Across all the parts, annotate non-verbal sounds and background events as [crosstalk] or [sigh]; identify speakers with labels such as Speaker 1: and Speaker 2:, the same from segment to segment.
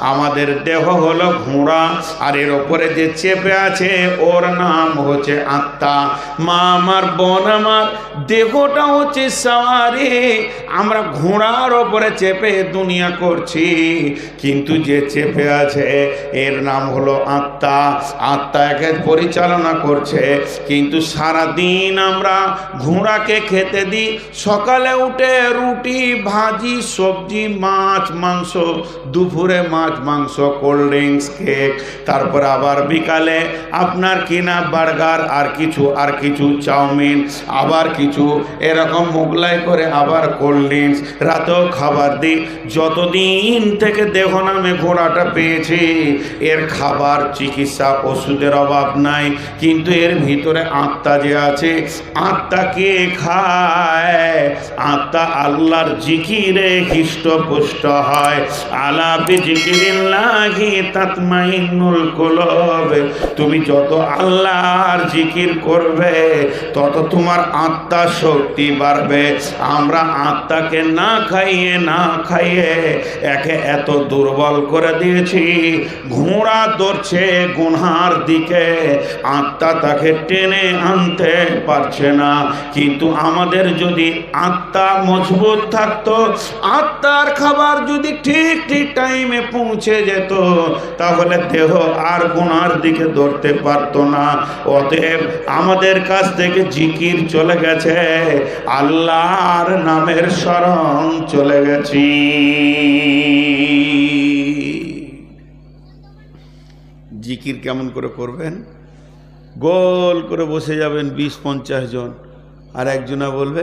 Speaker 1: আমাদের দেহ হলো ঘোড়া, আর এর ওপরে যে চেপে আছে ওর নাম হচ্ছে আত্মা। মা আমার, বোন আমার, দেহটা হচ্ছে সাওয়ারি আমরা ঘোড়ার ওপরে চেপে দুনিয়া করছি। কিন্তু যে চেপে আছে, এর নাম হলো আত্মা। আত্মা একে পরিচালনা করছে। কিন্তু সারা দিন আমরা ঘোড়াকে খেতে দিই। সকালে উঠে রুটি, ভাজি, সবজি, মাছ, মাংস, দুপুরে মাছ মাংস কোল্ড ড্রিঙ্কস কেক তারপর আবার বিকালে আপনার কিনা বার্গার, আর কিছু আর কিছু চাউমিন, আবার কিছু, এরকম মোগলাই করে আবার কোল্ড ড্রিঙ্কস রাতেও খাবার দিই। যতদিন থেকে দেহ নামে ঘোড়াটা পেয়েছি, এর খাবার, চিকিৎসা, ওষুধের অভাব নাই, কিন্তু এর ভিতরে আত্মা যে আছে, আত্মা কে খায়? আত্মা আল্লাহর জিকিরে হৃষ্টপুষ্ট হয়। আলা কুলুব। তুমি যত আল্লাহর জিকির করবে, তত তোমার আত্মা শক্তি বাড়বে। আমরা আত্মাকে না খাইয়ে না খাইয়ে একে এত দুর্বল করে দিয়েছি। ঘোড়া দৌড়ছে গুনহার দিকে। আত্মা তাকে টেনে আনতে পারছে না। কিন্তু আমাদের যদি আত্মা মজবুত থাকতো, আত্মার খাবার যদি ঠিক ঠিক টাইমে পৌঁছে যেত, তাহলে দেহ আর গুনার দিকে ধরতে পারতো না। অতএব আমাদের কাছ থেকে জিকির চলে গেছে, আল্লাহর নামের স্মরণ চলে গেছি। জিকির কেমন করে করবেন? গোল করে বসে যাবেন বিশ পঞ্চাশ জন। আর একজনা বলবে,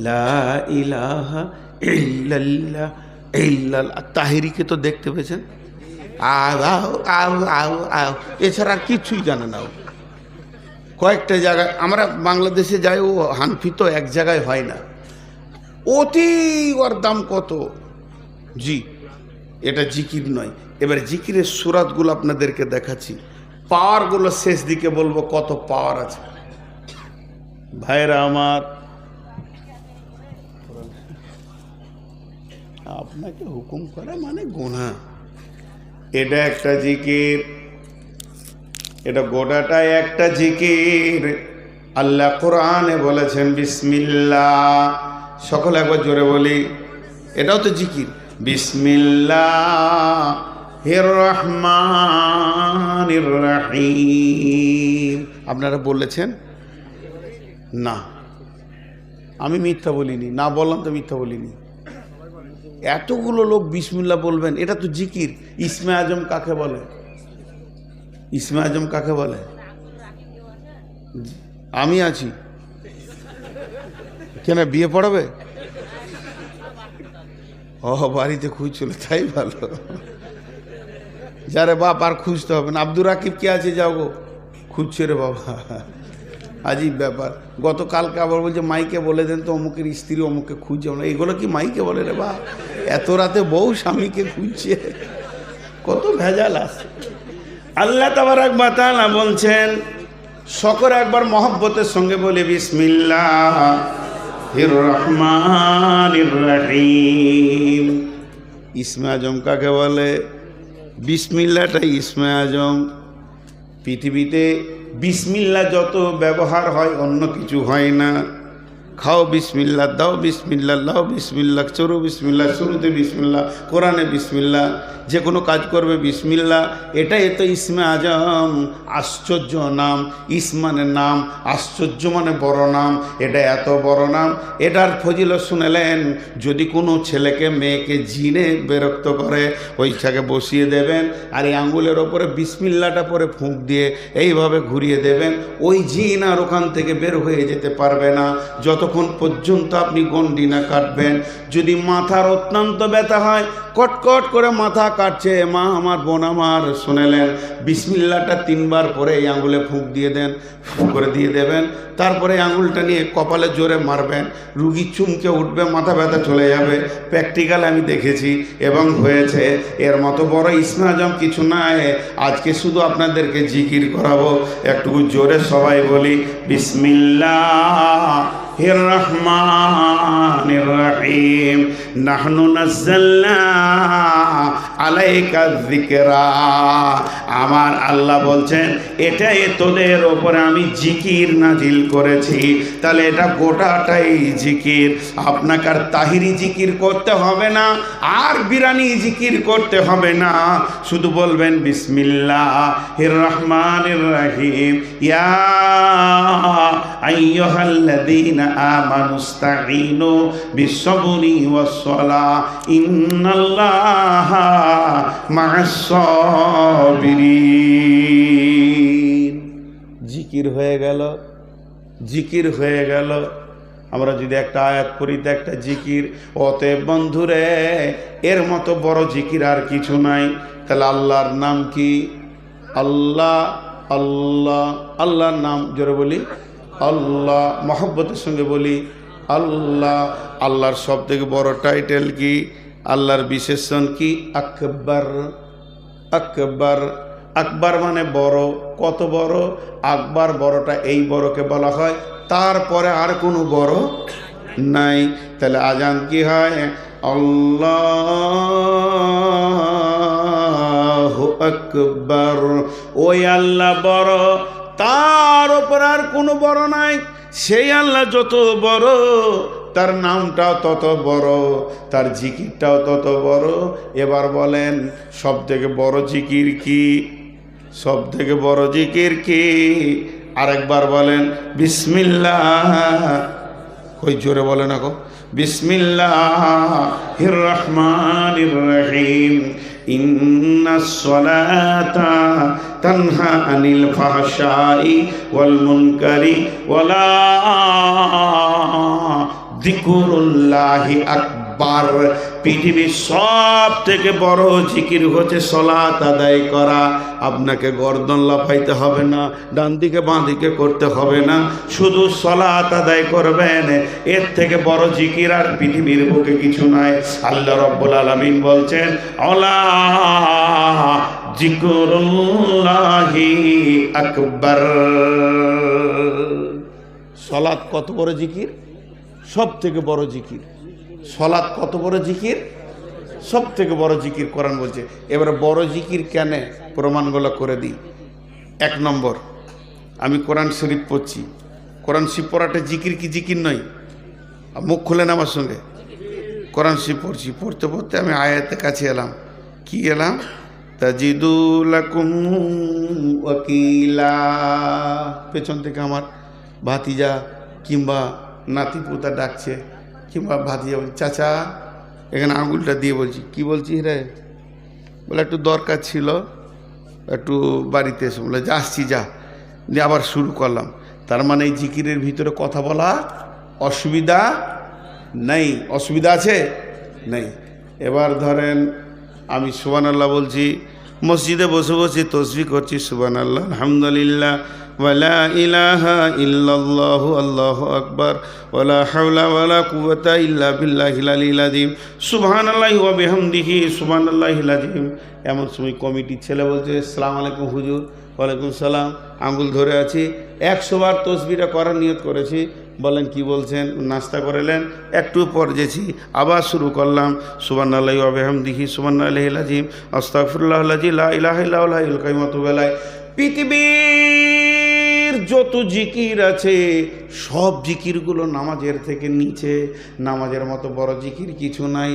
Speaker 1: লা ইলাহা ইল্লাল্লাহ। ইল্লাল্লাহ তাহিরিকে তো দেখতে পেয়েছেন? এছাড়া আর কিছুই জানে না কয়েকটা জায়গায়, আমরা বাংলাদেশে যাই, ও হানফি তো এক জায়গায় হয় না। অতি ওর দাম কত? জি, এটা জিকির নয়। এবার জিকিরের সুরাতগুলো আপনাদেরকে দেখাচ্ছি। পাওয়ারগুলো শেষ দিকে বলব কত পাওয়ার আছে। ভাইরা আমার আপনাকে হুকুম করা মানে গোনা এটা একটা জিকির। এটা গোটাটাই একটা জিকির। আল্লাহ কোরআনে বলেছেন, বিসমিল্লাহ। সকলে একবার জোরে বলি, এটাও তো জিকির। বিসমিল্লাহ হের রহমান রাহিম। আপনারা বলেছেন? না। আমি মিথ্যা বলিনি। না বললাম তো মিথ্যা বলিনি। এতগুলো লোক বিসমিল্লা বলবেন, এটা তো জিকির। ইসমে আজম কাকে বলে? ইসমে আজম কাকে বলে? আমি আছি। কেন, বিয়ে পড়াবে? ও, বাড়িতে খুঁজছিল তাই ভালো। যারে বাপ আর খুঁজতে হবে না। আব্দুর রাকিব কে আছে? যাও গো। খুঁজছে রে বাবা। আজীব ব্যাপার। গতকালকে আবার বলছে, মাইকে বলে দেন তো অমুকের স্ত্রী অমুকে খুঁজছে। না এগুলো কি মাইকে বলে রে বা এত রাতে বউ স্বামীকে খুঁজছে। কত ভেজাল আছে। আল্লাহ তাবার একবার তালা বলছেন সকর একবার মহব্বতের সঙ্গে বলে, বিসমিল্লাহ রহমান রহিম। ইসমে আজম কাকে বলে? বিসমিল্লাটা ইসমে আজম। পৃথিবীতে বিসমিল্লা যত ব্যবহার হয় অন্য কিছু হয় না। খাও বিসমিল্লা দাও বিসমিল্লা লাও বিসমিল্লা চরু বিসমিল্লা শুরুতে বিসমিল্লা কোরআনে বিসমিল্লা যে কোনো কাজ করবে বিসমিল্লা এটাই তো ইসমে আজম, আশ্চর্য নাম। ইসমানের নাম, আশ্চর্য মানে বড় নাম। এটা এত বড় নাম। এটার ফজিল শুনেলেন, যদি কোনো ছেলেকে, মেয়েকে জিনে বিরক্ত করে, ওইটাকে বসিয়ে দেবেন, আর এই আঙ্গুলের ওপরে বিসমিল্লাটা পরে ফুঁক দিয়ে এইভাবে ঘুরিয়ে দেবেন, ওই জিন আর ওখান থেকে বের হয়ে যেতে পারবে না। যতক্ষণ পর্যন্ত আপনি গন্ডি না কাটবেন। যদি মাথার অত্যন্ত ব্যথা হয়, কটকট করে মাথা কাটছে, মা, আমার বোন আমার, শুনেলেন। বিসমিল্লাটা তিনবার পরে এই আঙুলে ফুঁক দিয়ে দেন, ফুঁক করে দিয়ে দেবেন। তারপরে আঙুলটা নিয়ে কপালে জোরে মারবেন। রুগী চুমকে উঠবে, মাথা ব্যথা চলে যাবে। প্র্যাকটিক্যাল আমি দেখেছি এবং হয়েছে। এর মতো বড় ইসমা আজম কিছু নাই। আজকে শুধু আপনাদেরকে জিকির করাবো। একটু জোরে সবাই বলি, বিসমিল্লাহ। الرحمن الرحيم نحن نزلنا عليك الذكرى আমার আল্লাহ বলছেন এটাই তোদের ওপরে আমি জিকির নাজিল করেছি তাহলে এটা গোটাটাই জিকির আপনাকে আর তাহিরি জিকির করতে হবে না আর বিরানি জিকির করতে হবে না শুধু বলবেন বিসমিল্লাহ রহমান রাহিম ইয়া আইয়ুহাল্লাযীনা জিকির হয়ে গেল, জিকির হয়ে গেল। আমরা যদি একটা আয়াত করি তো একটা জিকির, অতএব বন্ধুরে, এর মতো বড় জিকির আর কিছু নাই। তাহলে আল্লাহর নাম কি? আল্লাহ আল্লাহ, আল্লাহর নাম, জোরে বলি আল্লাহ মহব্বতের সঙ্গে বলি, আল্লাহ, আল্লাহর সব থেকে বড় টাইটেল কি? আল্লাহর বিশেষণ কি? আকবর আকবর। আকবর মানে বড়, কত বড়? আকবর বড়টা এই বড়কে বলা হয়, তারপরে আর কোনো বড় নাই। তাহলে আজান কি হয়? আল্লাহ আকবর। ওই আল্লাহ বড় তার ওপর আর কোনো বড় নাই। সেই আল্লাহ যত বড়, তার নামটাও তত বড়, তার জিকিরটাও তত বড়। এবার বলেন সব থেকে বড় জিকির কি? সব থেকে বড় জিকির কি? আরেকবার বলেন, বিসমিল্লাহ। ওই জোরে বলেন এখন বিসমিল্লাহ রহমান রহিম। ইন্নাস সালাতা তানহা আনিল ফাহশাই ওয়াল মুনকারি ওয়ালা যিকরুল্লাহি আকবার পৃথিবীর সব থেকে বড় জিকির হচ্ছে সলাত আদায় করা। আপনাকে গর্দন লাফাইতে হবে না ডান দিকে বাঁ দিকে করতে হবে না। শুধু সলাত আদায় করবেন, এর থেকে বড় জিকির আর পৃথিবীর বুকে কিছু নাই। আল্লাহ রব্বুল আলমিন বলছেন, অলা জিকুরুল্লাহি আকবর। সলাৎ কত বড় জিকির? সব থেকে বড় জিকির। সলাৎ কত বড় জিকির? সব থেকে বড় জিকির কোরআন বলছে। এবারে বড় জিকির কেন? প্রমাণগুলো করে দিই। এক নম্বর, আমি কোরআন শরীফ পড়ছি। কোরআন শরীফ পড়াটা জিকির কি জিকির নয়? মুখ খুলেন আমার সঙ্গে। কোরআন শরীফ পড়ছি। পড়তে পড়তে আমি আয়াতের কাছে এলাম। কি এলাম? তাজিদুলাকুম পেছন থেকে আমার ভাতিজা কিংবা নাতিপুতা ডাকছে। কিংবা ভাতিজা বলছে, চাচা, এখানে আঙুলটা দিয়ে বলছি, কি বলছিস রে? বলে, একটু দরকার ছিল, একটু বাড়িতে এসে। বলে, যা, আসছি, যা। দিয়ে আবার শুরু করলাম। তার মানে এই জিকিরের ভিতরে কথা বলা অসুবিধা নেই। অসুবিধা আছে? নেই। এবার ধরেন আমি সুবান আল্লাহ বলছি, মসজিদে বসে বসে তসবি করছি সুবান আল্লাহ আলহামদুলিল্লাহ। ওয়ালা ইলাহা ইল্লাল্লাহু, আল্লাহু আকবার, ওয়ালা হাওলা ওয়ালা কুওয়াতা ইল্লা বিল্লাহিল আলিয়্যিল আযীম। সুবহানাল্লাহি ওয়া বিহামদিহি সুবহানাল্লাহিল আযীম। এমন সময় কমিটির ছেলে বলছে আসসালামু আলাইকুম হুজুর, ওয়ালাইকুম সালাম, আঙ্গুল ধরে আছি। একশো বার তসবিটা করার নিয়ত করেছি। বলেন, কি বলছেন? নাস্তা করেলেন একটু পর যেছি, আবার শুরু করলাম সুবান আল্লাহ আবেহাম দিহি সুবান আল্লাহ আজিম আস্তাফুল্লাহ লা ইলাহ ইল্লাহুল কাইমত বেলায় পৃথিবীর যত জিকির আছে সব জিকিরগুলো নামাজের থেকে নিচে। নামাজের মতো বড় জিকির কিছু নাই।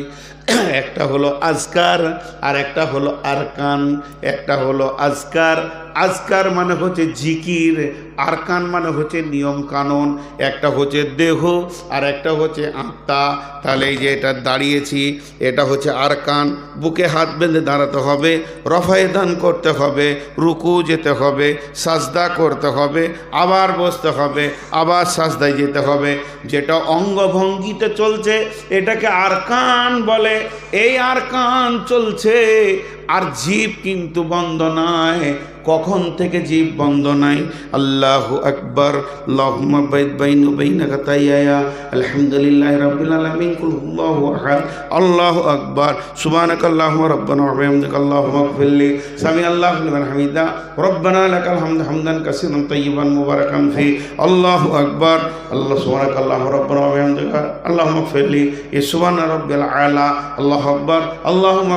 Speaker 1: [coughs] একটা হলো আজকার আর একটা হলো আরকান। একটা হলো আজকার। আজকার মানে হচ্ছে জিকির, আরকান মানে হচ্ছে নিয়ম কানুন একটা হচ্ছে দেহ আর একটা হচ্ছে আত্মা। তাহলে এই যে এটা দাঁড়িয়েছি, এটা হচ্ছে আরকান। বুকে হাত বেঁধে দাঁড়াতে হবে, রফায় দান করতে হবে, রুকু যেতে হবে, সাজদা করতে হবে, আবার বসতে হবে, আবার সাজদায় যেতে হবে। যেটা অঙ্গভঙ্গিতে চলছে, এটাকে আরকান বলে। এই আর কান চলছে আর জীব কিন্তু বন্ধ নয়। কখন থেকে জীব বন্ধ নাই? আল্লাহ আকবর। তাইয়া আলহামদুলিল্লাহ আল্লাহু আকবার। সুবহানাকা আল্লাহুম্মা রাব্বানা ইগফিরলি সামি আল্লাহু হামিদা। রব্বানা লাকাল হামদু হামদান কাসীরান তাইয়িবান মুবারাকান ফি। আল্লাহু আকবার। আল্লাহ সুবহানাক আল্লাহ আল্লাহু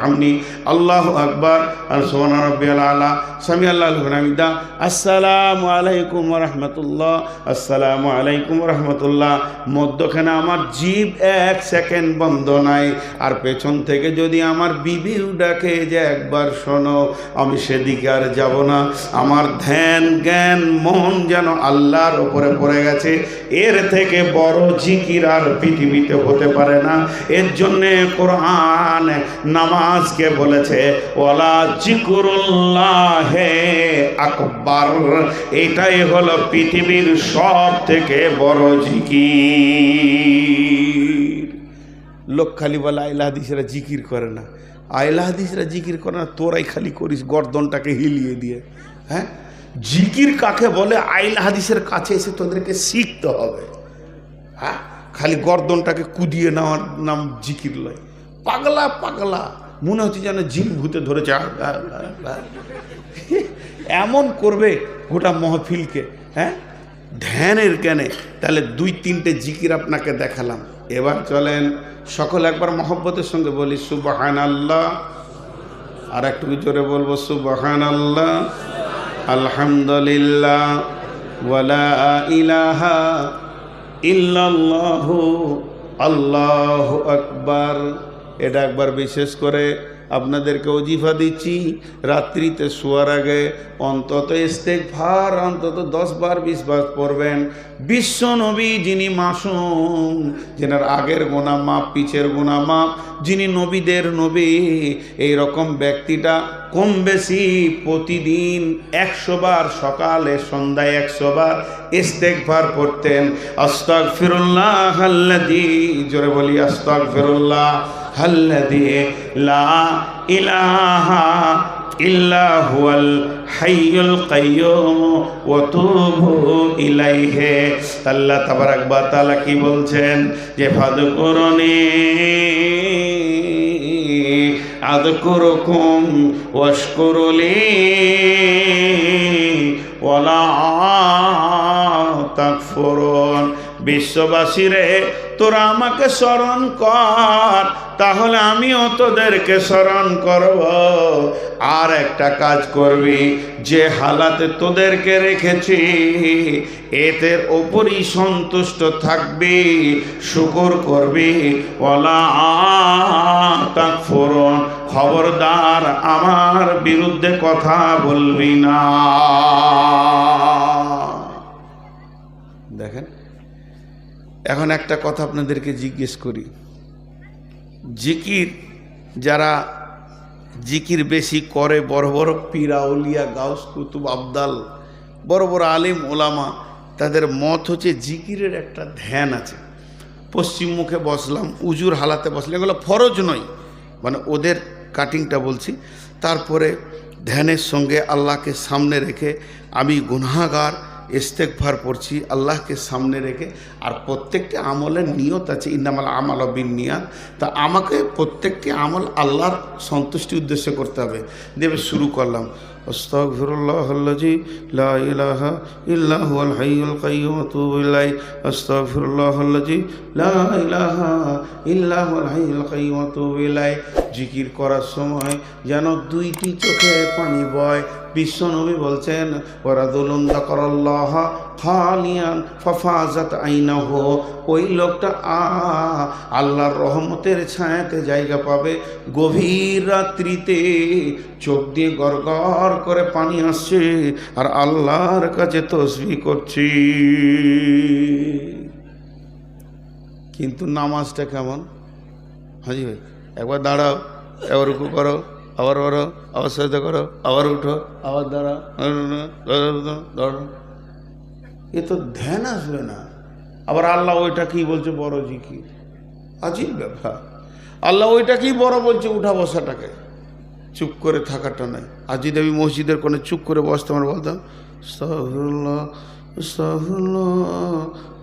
Speaker 1: হামনি আল্লাহু আকবার, আর সুবহানা রাব্বিল আলা সামি আল্লাহু হামিদা। আসসালামু আলাইকুম রাহমাতুল্লাহ, আসসালামু আলাইকুম রাহমাতুল্লাহ। মধ্যখানে আমার জিভ এক সেকেন্ড বন্ধ নাই, আর পেছন থেকে যদি আমার বিবিও ডাকে যে একবার শোনো, আমি সেদিকে আর যাব না। আমার ধ্যান, জ্ঞান, মন যেন আল্লাহর ওপরে পড়ে গেছে, এর থেকে বড় জিকির আর পৃথিবীতে হতে পারে না। এর জন্যে কোরআন নামাজকে বলেছে ওলা আকবার। এটাই হলো পৃথিবীর সব থেকে বড় জিকির। লোক খালি বলে আইলা হাদিসেরা জিকির করে না। আইলা হাদিসরা জিকির করে না, তোরাই খালি করিস গর্দনটাকে হিলিয়ে দিয়ে। হ্যাঁ? জিকির কাকে বলে? আইলা হাদিসের কাছে এসে তোদেরকে শিখতে হবে। হ্যাঁ? খালি গর্দনটাকে কুদিয়ে নেওয়ার নাম জিকির লয় পাগলা পাগলা। মনে হচ্ছে যেন জিন ভূতে ধরেছে। এমন করবে গোটা মহফিলকে হ্যাঁ? ধ্যানের কেনে। তাহলে দুই তিনটে জিকির আপনাকে দেখালাম। এবার চলেন সকল একবার মহব্বতের সঙ্গে বলি সুবাহান আল্লাহ আর একটু জোরে বলব সুবাহান আল্লাহ আলহামদুলিল্লাহ ওয়ালা ইলাহা ইল্লাল্লাহু, আল্লাহ আকবার। এটা একবার বিশেষ করে আপনাদেরকে অজিফা দিচ্ছি। রাত্রিতে শোয়ার আগে অন্তত ইস্তেকভার অন্তত দশ বার, বিশ বার পড়বেন। বিশ্ব নবী যিনি মাসুম, যেনার আগের গোনা মাপ পিছের গোনা মাপ যিনি নবীদের নবী এই রকম ব্যক্তিটা কম বেশি প্রতিদিন একশো বার, সকালে, সন্ধ্যায় একশো বার ইস্তেকভার পড়তেন। আস্তাক ফিরুল্লাহ জোরে বলি আস্তাক ফিরুল্লাহ আল্লাদি লা ইলাহা ইল্লা হুয়াল হাইয়ুল কাইয়ুম, ওয়া তুবু আল্লাহ তাবারাক ওয়া তাআলা কি বলছেন? যে ফাদকুরনি আদকুরুকুম ওয়াশকুরুলি ওয়ালা তাকফুরুন বিশ্ববাসীরে তোরা আমাকে স্মরণ কর, তাহলে আমিও তোদেরকে স্মরণ করব। আর একটা কাজ করবি, যে হালাতে তোদেরকে রেখেছি এদের ওপরই সন্তুষ্ট থাকবি, শুকর করবি। ওলা তাকফুরুন, খবরদার আমার বিরুদ্ধে কথা বলবি না। দেখেন? এখন একটা কথা আপনাদেরকে জিজ্ঞেস করি। জিকির যারা জিকির বেশি করে, বড় বড় পীরাউলিয়া গাউস, কুতুব, আবদাল, বড় বড় আলিম, ওলামা, তাদের মত হচ্ছে জিকিরের একটা ধ্যান আছে। পশ্চিম মুখে বসলাম, উজুর হালাতে বসলাম, এগুলো ফরজ নয়। মানে ওদের কাটিংটা বলছি। তারপরে ধ্যানের সঙ্গে আল্লাহকে সামনে রেখে আমি গুনাগার ইস্তেকভার পড়ছি, আল্লাহকে সামনে রেখে, আর প্রত্যেকটি আমলের নিয়ত আছে, ইন্নামাল আমল বিন নিয়াত তা আমাকে প্রত্যেকটি আমল আল্লাহর সন্তুষ্টি উদ্দেশ্যে করতে হবে। দেবে শুরু করলাম। জিকির করার সময় যেন দুইটি চোখে পানি বয় বিশ্ব নবী বলছেন ওরা দুলন্দা করল্লাহ খালিয়ান ফফাজাত আইনাহ। ওই লোকটা আ, আল্লাহর রহমতের ছায়াতে জায়গা পাবে। গভীর রাত্রিতে চোখ দিয়ে গড় করে পানি আসছে আর আল্লাহর কাছে তসবি করছি। কিন্তু নামাজটা কেমন? হাজি ভাই, একবার দাঁড়াও একবার রুকু করো। আবার বড়ো আবার সাথে করো, আবার উঠো, আবার দাঁড়া দাঁড়ো এ তো ধ্যান আসবে না। আবার আল্লাহ ওইটা কি বলছে, বড় জিকির। আজীব ব্যাপার। আল্লাহ ওইটা কি বড় বলছে, উঠা বসাটাকে। চুপ করে থাকাটা নয় আর যদি আমি মসজিদের কোনো চুপ করে বসতাম, আর বলতাম আস্তাগফিরুল্লাহ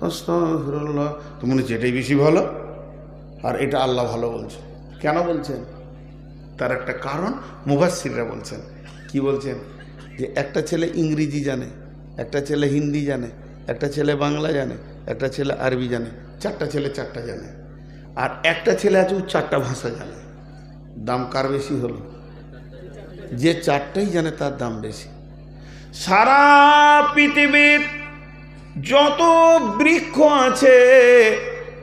Speaker 1: আস্তাগফিরুল্লাহ। তো মনে হচ্ছে এটাই বেশি ভালো? আর এটা আল্লাহ ভালো বলছে। কেন বলছেন? তার একটা কারণ মুবাসিররা বলছেন। কি বলছেন? যে একটা ছেলে ইংরেজি জানে, একটা ছেলে হিন্দি জানে, একটা ছেলে বাংলা জানে, একটা ছেলে আরবি জানে, চারটা ছেলে চারটা জানে। আর একটা ছেলে আছে ও চারটা ভাষা জানে। দাম কার বেশি হলো? যে চারটাই জানে তার দাম বেশি। সারা পৃথিবীর যত বৃক্ষ আছে,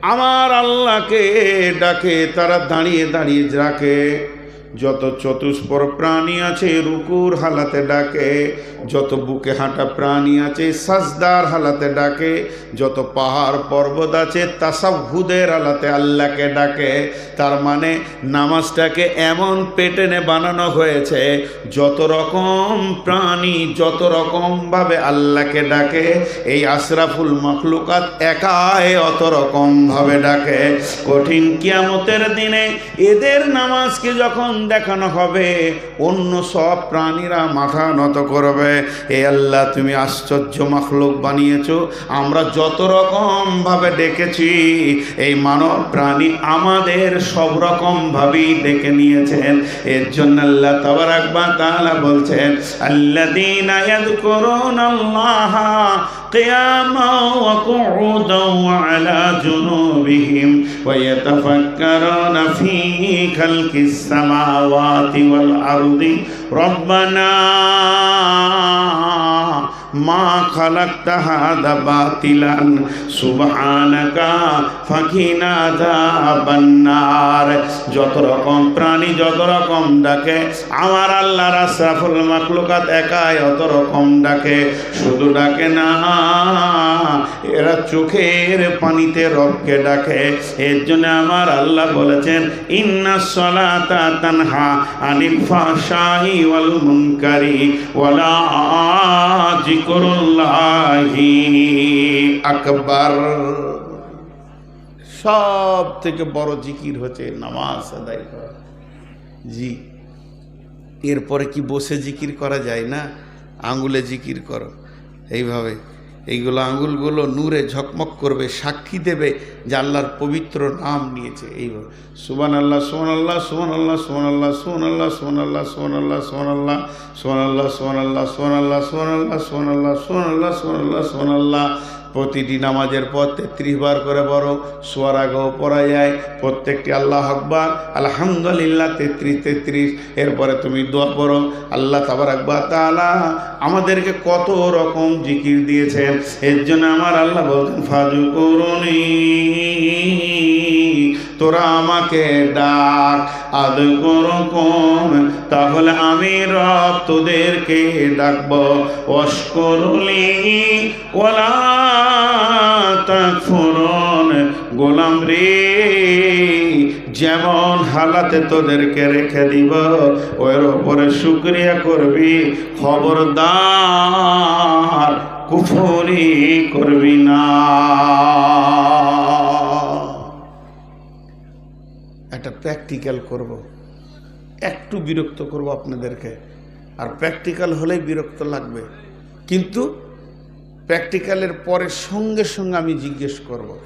Speaker 1: আমার আল্লাহকে ডাকে, তারা দাঁড়িয়ে দাঁড়িয়ে ডাকে যত চতুষ্পর প্রাণী আছে রুকুর হালাতে ডাকে, যত বুকে হাঁটা প্রাণী আছে সাজদার হালাতে ডাকে, যত পাহাড় পর্বত আছে তাসাহুদের হালাতে আল্লাহকে ডাকে। তার মানে নামাজটাকে এমন পেটেনে বানানো হয়েছে, যত রকম প্রাণী যত রকমভাবে আল্লাহকে ডাকে, এই আশরাফুল মখলুকাত একাই অত রকমভাবে ডাকে। কঠিন কিয়ামতের দিনে এদের নামাজকে যখন দেখানো হবে, অন্য সব প্রাণীরা মাথা নত করবে। এ আল্লাহ, তুমি আশ্চর্য মখলুক বানিয়েছো। আমরা যত রকমভাবে ডেকেছি, এই মানব প্রাণী আমাদের সব রকমভাবেই ডেকে নিয়েছেন। এর জন্য আল্লাহ তাবারাকবা তাআলা বলছেন, আল্লাযীনা ইয়াযকুরুনা আল্লাহ قياما وقعودا وعلى جنوبهم ويتفكرون في خلق السماوات والأرض. ربنا মা খালাক্তা হাদা বাতিলান। সুবহানাকা ফাকিনা যাবান্নার যত রকম প্রাণী, যত রকম ডাকে, আমার আল্লাহর আশরাফুল মাখলুকাত একাই অত রকম ডাকে। শুধু ডাকে না, এরা চোখের পানিতে রবকে ডাকে। এর জন্য আমার আল্লাহ বলেছেন, ইন্না সলাতা তানহা আনিল ফাহশাই ওয়াল মুনকারি ওয়ালা জিকরুল্লাহি সব থেকে বড় জিকির হচ্ছে নামাজ আদায় করা। জি। এরপরে কি বসে জিকির করা যায় না? আঙ্গুলে জিকির করো। এইভাবে এইগুলো আঙুলগুলো নূরে ঝকমক করবে সাক্ষী দেবে যে আল্লাহর পবিত্র নাম নিয়েছে এইভাবে সুবান আল্লাহ সোহান আল্লাহ সোহান আল্লাহ সোহান আল্লাহ সোহান আল্লাহ সোহান আল্লাহ সোহান আল্লাহ সোহান আল্লাহ সোহান আল্লাহ সোহান আল্লাহ সোহান আল্লাহ সোহান আল্লাহ সোহান আল্লাহ সোহান আল্লাহ সোহান আল্লাহ সোহান আল্লাহ প্রতিটি নামাজের পর তেত্রিশ বার করে বড় সোয়ার আগেও পড়া যায়। প্রত্যেকটি আল্লাহ আকবার, আলহামদুলিল্লাহ, তেত্রিশ তেত্রিশ। এরপরে তুমি দোয়া পড়ো আল্লাহ তাবার আকবার তালা আমাদেরকে কত রকম জিকির দিয়েছেন। এর জন্য আমার আল্লাহ বলতেন, ফাজু করুনি। তোরা আমাকে ডাক। আদ করকম তাহলে আমি রব তোদেরকে ডাকবো। অস্করলি ওলা গোলাম রে, যেমন হালাতে তোদেরকে রেখে দিব, ওর ওপরে শুক্রিয়া করবি। খবরদার কুফরি করবি না। একটা প্র্যাকটিক্যাল করব। একটু বিরক্ত করব আপনাদেরকে। আর প্র্যাকটিক্যাল হলেই বিরক্ত লাগবে। কিন্তু প্র্যাকটিক্যালের পরে সঙ্গে সঙ্গে আমি জিজ্ঞেস করব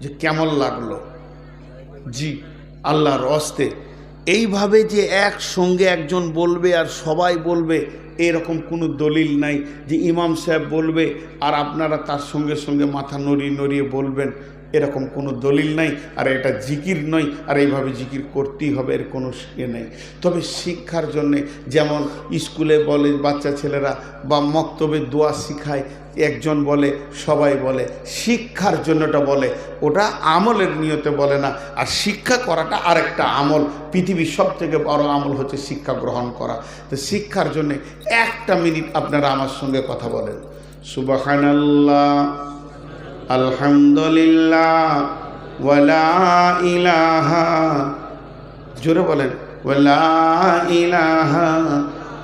Speaker 1: যে কেমন লাগল? জি, আল্লাহর অস্তে এইভাবে যে একসঙ্গে একজন বলবে আর সবাই বলবে, এরকম কোনো দলিল নাই যে ইমাম সাহেব বলবে আর আপনারা তার সঙ্গে সঙ্গে মাথা নড়িয়ে নড়িয়ে বলবেন। এরকম কোনো দলিল নাই, আর এটা জিকির নয়, আর এইভাবে জিকির করতেই হবে, এর কোনো ইয়ে নেই। তবে শিক্ষার জন্যে যেমন স্কুলে বলে বাচ্চা ছেলেরা বা মক্তবে দোয়া শিখায়, একজন বলে, সবাই বলে, শিক্ষার জন্যটা বলে, ওটা আমলের নিয়তে বলে না। আর শিক্ষা করাটা আরেকটা আমল, পৃথিবীর সব থেকে বড় আমল হচ্ছে শিক্ষা গ্রহণ করা। তো শিক্ষার জন্যে একটা মিনিট আপনারা আমার সঙ্গে কথা বলেন। সুবাহানাল্লাহ। আলহামদুলিল্লাহ ওয়ালা ইলাহা। জোরে বলেন ওয়ালা ইলাহা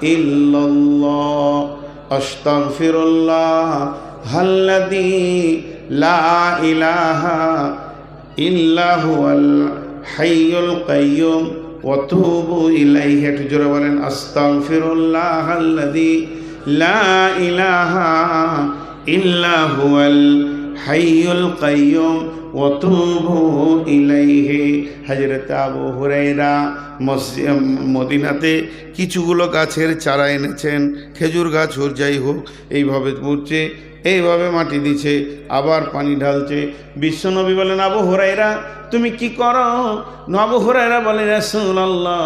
Speaker 1: ইল্লাল্লাহ। আস্তাগফিরুল্লাহ, হাল্লাযী লা ইলাহা ইল্লা হুয়াল হাইয়ুল কাইয়্যুম ওয়া তুবু ইলাইহি, একটু জোরে বলেন, আস্তাগফিরুল্লাহ, হাল্লাযী লা ইলাহা ইল্লা হুয়াল হাইয়ুল কাইয়ুম ওয়াতুবু ইলাইহি। হযরত আবু হুরাইরা মদিনাতে কিছুগুলো গাছের চারা এনেছেন। খেজুর গাছ হোক, যাই হোক, এইভাবে পড়ছে, এইভাবে মাটি দিছে, আবার পানি ঢালছে। বিশ্বনবী বলেন, আবু হুরায়রা, তুমি কি করো? নবু হুরায়রা বলে রাসূলুল্লাহ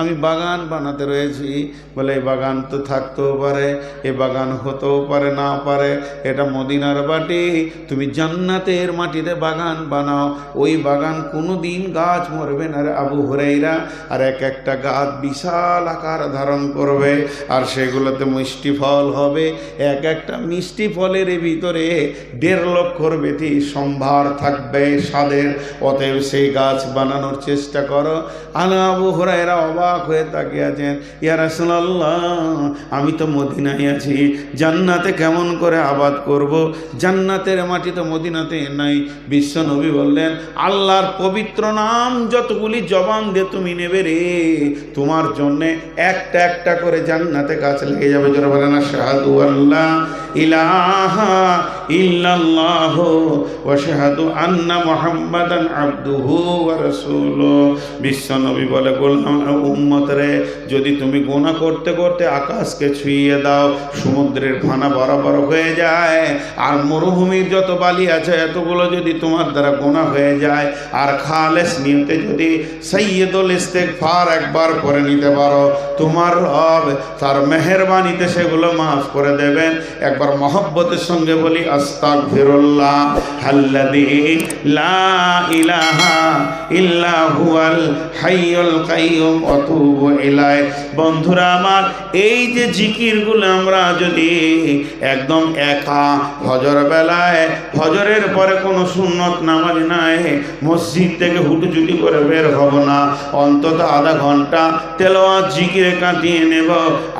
Speaker 1: আমি বাগান বানাতে রয়েছি। বলে, এই বাগান তো থাকতেও পারে, এ বাগান হতেও পারে, না পারে, এটা মদিনার বাটি। তুমি জান্নাতের মাটিতে বাগান বানাও। ওই বাগান কোনো দিন গাছ মরবে না রে আবু হরাইরা আর এক একটা গাছ বিশাল আকার ধারণ করবে, আর সেগুলোতে মিষ্টি ফল হবে। এক একটা মিষ্টি ফলের ভিতরে দেড় লক্ষর বেশি সম্ভার থাকবে স্বাদের। অতএব সেই গাছ বানানোর চেষ্টা করো। আনা আবু হরাইরা অবাক হয়ে তাকিয়ে আছেন। ইয়া আমি তো মদিনায় আছি। জান্নাতে কেমন করে আবাদ করব? জান্নাতের মাটি তো মদিনাতে নাই। বিশ্ব নবী বললেন, আল্লাহর পবিত্র নাম যতগুলি জবান দিয়ে তুমি নেবে রে, তোমার জন্যে একটা একটা করে জান্নাতে গাছ লেগে যাবে। যারা বলে না শাহাদু আল্লাহ ইলাহা ইল্লাল্লাহ ওয়া শাহাদু আন্না মুহাম্মাদান আবদুহু ওয়া রাসূলুহু বিশ্ব নবী বলে গোলাম উম্মত রে, যদি তুমি গোনা করতে করতে আকাশকে ছুঁয়ে দাও, সমুদ্রের ভানা বরাবর হয়ে যায়, আর মরুভূমির যত বালি আছে, এতগুলো যদি তোমার দ্বারা গোনা হয়ে যায়, আর খালেস নিয়তে যদি সৈয়দুল ইস্তেগফার একবার করে নিতে পারো, তোমার রব তার মেহেরবানিতে সেগুলো মাফ করে দেবেন। একবার মহব্বতের সঙ্গে বলি আস্তাক আল্লাযী লা ইলাহা ইল্লা হুয়াল হাইয়ুল কাইয়ুম অতুবু ইলাই বন্ধুরা আমার, এই যে জিকিরগুলো আমরা যদি একদম একা ফজর বেলায় ফজরের পরে কোনো সুন্নত নামাজ নাই, মসজিদ থেকে হুটুচুটি করে বের হব না, অন্তত আধা ঘণ্টা তেলোয়াত জিকিরে কাটিয়ে নেব,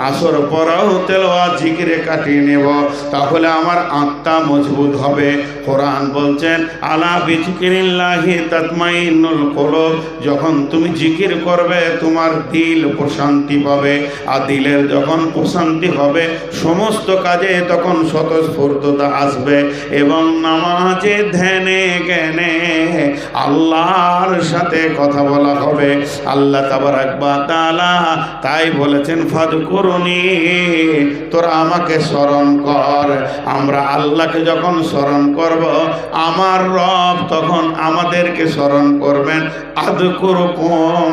Speaker 1: আসর পরাও তেলোয়াত জিকিরে কাটিয়ে নেব, তাহলে আমার আত্মা মজবুত হবে। কোরআন বলছেন, আলা বিজিকিরিল্লাহি তাতমাইনুল কলব যখন তুমি জিকির করবে, তোমার দিল প্রশান্তি পাবে আর দিলের যখন প্রশান্তি হবে, সমস্ত কাজে তখন স্বতঃস্ফূর্ততা আসবে এবং নামাজে ধ্যানে জ্ঞানে আল্লাহর সাথে কথা বলা হবে। আল্লাহ তাবার একবার তালা তাই বলেছেন ফাদ করুনি তোরা আমাকে স্মরণ কর। আমরা আল্লাহকে যখন স্মরণ করব, আমার রব তখন আমাদেরকে স্মরণ করবেন। আদ করুকম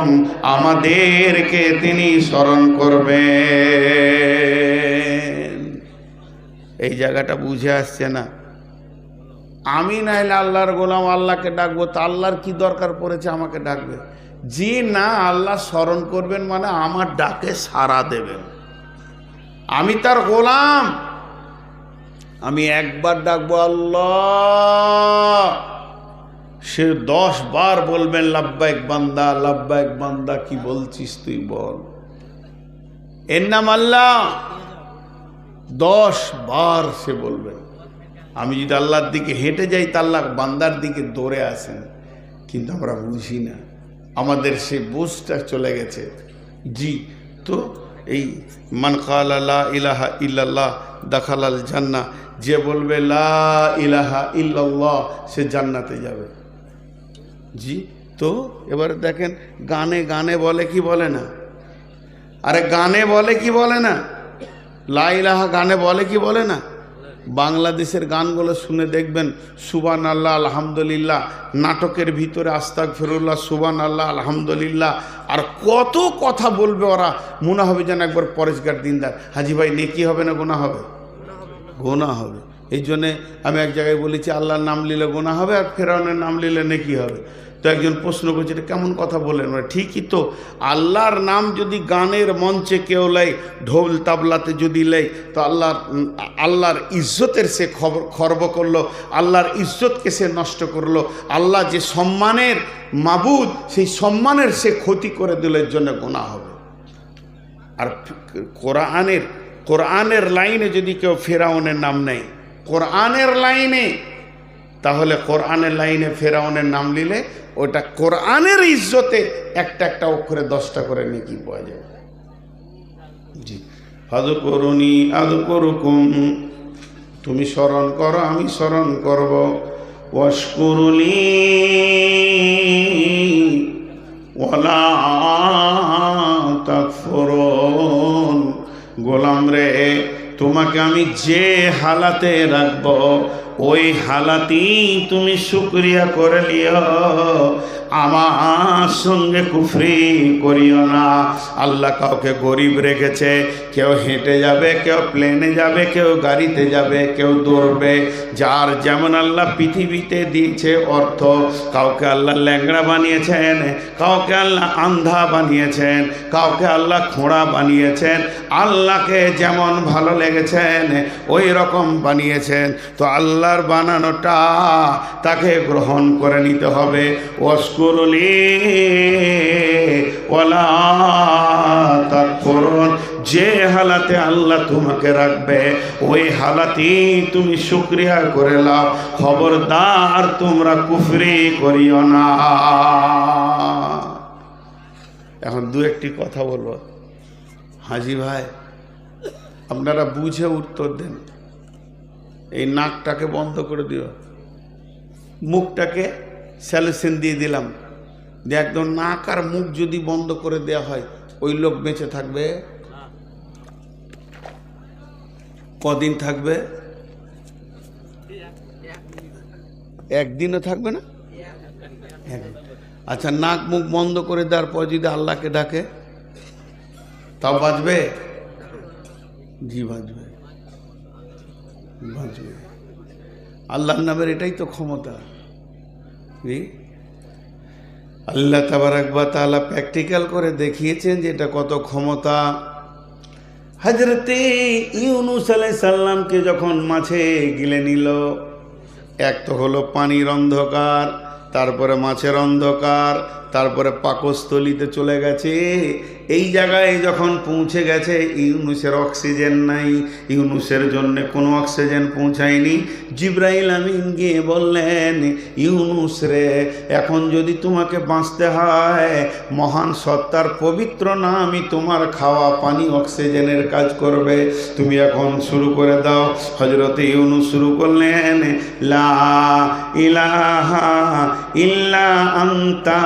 Speaker 1: আমাদেরকে তিনি স্মরণ করবেন। এই জায়গাটা বুঝে আসছে না। আমি নাইলে আল্লাহর গোলাম, আল্লাহকে ডাকবো, তা আল্লাহর কি দরকার পড়েছে আমাকে ডাকবে? জি না, আল্লাহ স্মরণ করবেন মানে আমার ডাকে সাড়া দেবেন। আমি তার গোলাম। আমি একবার ডাকবো, আল্লাহ। সে দশ বার বলবেন, লাব্বাইক বান্দা লাব্বাইক বান্দা, কি বলছিস তুই বল। এর নাম আল্লাহ। দশ বার সে বলবেন আমি যদি আল্লাহর দিকে হেঁটে যাই, তা আল্লাহ বান্দার দিকে দৌড়ে আসেন। কিন্তু আমরা বুঝি না। আমাদের সে বোঝটা চলে গেছে। জি, তো এই মান কাল লা ইলাহা ইল্লাল্লাহ দাখালাল জান্না যে বলবে, লা ইলাহা ইল্লাল্লাহ সে জান্নাতে যাবে। জি, তো এবারে দেখেন, গানে গানে বলে কি বলে না? আরে গানে বলে কি বলে না? লাইলাহা গানে বলে কি বলে না? বাংলাদেশের গানগুলো শুনে দেখবেন সুবান আল্লাহ আলহামদুলিল্লাহ, নাটকের ভিতরে আস্তাক ফিরুল্লাহ সুবান আল্লাহ আলহামদুলিল্লাহ, আর কত কথা বলবে ওরা, মনে হবে যেন একবার পরেশগার দিনদার। হাজি ভাই, নেকি হবে না গোনা হবে? গোনা হবে। এই জন্যে আমি এক জায়গায় বলেছি, আল্লাহর নাম নিলে গোনা হবে আর ফেরাউনের নাম নিলে নেকি হবে। তো একজন প্রশ্ন করছে, এটা কেমন কথা বললেন? মানে ঠিকই তো, আল্লাহর নাম যদি গানের মঞ্চে কেউ লেয়, ঢোল তাবলাতে যদি লেয়, তো আল্লাহর আল্লাহর ইজ্জতের সে খবর, খর্ব করল, আল্লাহর ইজ্জতকে সে নষ্ট করল, আল্লাহ যে সম্মানের মাবুদ, সেই সম্মানের সে ক্ষতি করে দিলের জন্য গোনা হবে। আর কোরআনের কোরআনের লাইনে যদি কেউ ফেরাউনের নাম নেয়, কোরআনের লাইনে, তাহলে কোরআনের লাইনে ফেরাউনের নাম নিলে ওটা কোরআনের ইজ্জতে একটা একটা অক্ষরে দশটা করে নেকি পাওয়া যাবে জি। আদু করুনি আদু করুকুম তুমি স্মরণ করো, আমি স্মরণ করব। ওয়াশকুরুলি, ওয়ালা তাকফুরুন। গোলাম রে, তোমাকে আমি যে হালাতে রাখব ওই হালাতেই তুমি শুক্রিয়া করে লিও। আমার সঙ্গে কুফরি করিও না। আল্লাহ কাউকে গরিব রেখেছে, কেউ হেঁটে যাবে, কেউ প্লেনে যাবে, কেউ গাড়িতে যাবে, কেউ দৌড়বে। যার যেমন আল্লাহ পৃথিবীতে দিয়েছে অর্থ, কাউকে আল্লাহ ল্যাংড়া বানিয়েছেন, কাউকে আল্লাহ আন্ধা বানিয়েছেন, কাউকে আল্লাহ খোঁড়া বানিয়েছেন, আল্লাহকে যেমন ভালো লেগেছেন, ওই রকম বানিয়েছেন। তো আল্লাহর বানানোটা তাকে গ্রহণ করে নিতে হবে। অস্কুরলি ওলা যে হালাতে আল্লাহ তোমাকে রাখবে, ওই হালাতেই তুমি শুক্রিয়া করে লাও। খবরদার তোমরা কুফরি করিও না। এখন দু একটি কথা বলব। হাজি ভাই, আপনারা বুঝে উত্তর দেন। এই নাকটাকে বন্ধ করে দিও। মুখটাকে স্যালুশন দিয়ে দিলাম। যে একদম নাক আর মুখ যদি বন্ধ করে দেওয়া হয়, ওই লোক বেঁচে থাকবে। কদিন থাকবে? একদিনও থাকবে না। আচ্ছা নাক মুখ বন্ধ করে দেওয়ার পর যদি আল্লাহকে ডাকে, তাও বাঁচবে? জি, বাঁচবে। বাঁচবে। আল্লাহর নামের এটাই তো ক্ষমতা। আল্লাহ তাবারাকবা তালা প্র্যাকটিক্যাল করে দেখিয়েছেন যে এটা কত ক্ষমতা। হাজরতে ইউনুস আলাই সাল্লামকে যখন মাছে গিলে নিল, এক তো হলো পানির অন্ধকার, তারপরে মাছের অন্ধকার, তারপরে পাকস্থলিতে চলে গেছে এই জায়গায় যখন পৌঁছে গেছে, ইউনুসের অক্সিজেন নাই, ইউনুসের জন্য কোনো অক্সিজেন পৌঁছায়নি। জিব্রাইল আমিন গিয়ে বললেন, ইউনুস রে, এখন যদি তোমাকে বাঁচতে হয়, মহান সত্তার পবিত্র নামই তোমার খাওয়া পানি অক্সিজেনের কাজ করবে। তুমি এখন শুরু করে দাও। হজরতে ইউনুস শুরু করলেন, লা ইলাহা ইল্লা আন্তা,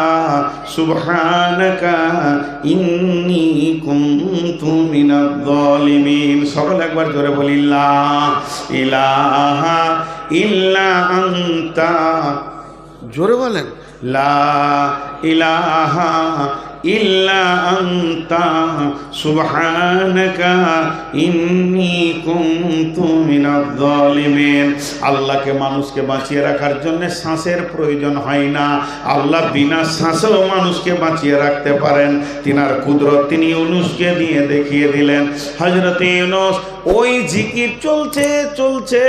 Speaker 1: সুবহানাকা জালিমিন সকল একবার জোরে বলি ইলাহা ইল্লা আন্তা। জোরে বলেন। লা ইলাহা ইল্লা আন্তা, সুবহানাকা ইন্নী কুনতু মিনাজ জালিমিন আল্লাহকে মানুষকে বাঁচিয়ে রাখার জন্য শ্বাসের প্রয়োজন হয় না। আল্লাহ বিনা শ্বাসেও মানুষকে বাঁচিয়ে রাখতে পারেন। তিনার কুদরত তিনি ইউনুসকে দিয়ে দেখিয়ে দিলেন। হজরত ইউনুস ওই জিকির চলছে চলছে।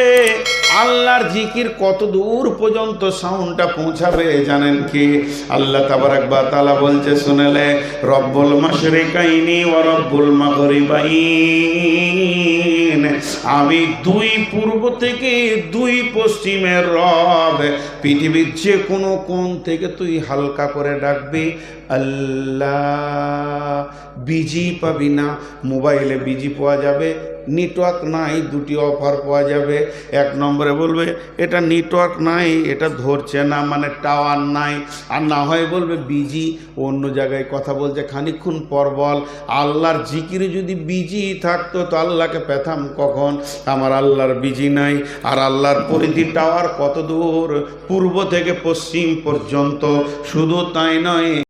Speaker 1: আল্লাহর জিকির কত দূর পর্যন্ত সাউন্ডটা পৌঁছাবে জানেন কি? আল্লাহ তাবারাক বা তাআলা বলছে শুনেলে রব্বুল মাশরিকাইনি ওয়া রব্বুল মাগরিবাইন। আমি দুই পূর্ব থেকে দুই পশ্চিমের রব। পৃথিবীর যে কোনো কোণ থেকে তুই হালকা করে ডাকবি, আল্লাহ, বিজি পাবি না। মোবাইলে বিজি পাওয়া যাবে নেটওয়ার্ক নাই, দুটি অফার পাওয়া যাবে। এক নম্বরে বলবে, এটা নেটওয়ার্ক নাই, এটা ধরছে না মানে টাওয়ার নাই। আর না হয় বলবে, বিজি। অন্য জায়গায় কথা বলছে খানিক্ষণ পর বল। আল্লাহর জিকিরে যদি বিজি থাকতো, তো আল্লাহকে পেতাম কখন? আমার আল্লাহর বিজি নাই। আর আল্লাহর পরিধি টাওয়ার কত দূর? পূর্ব থেকে পশ্চিম পর্যন্ত। শুধু তাই নয়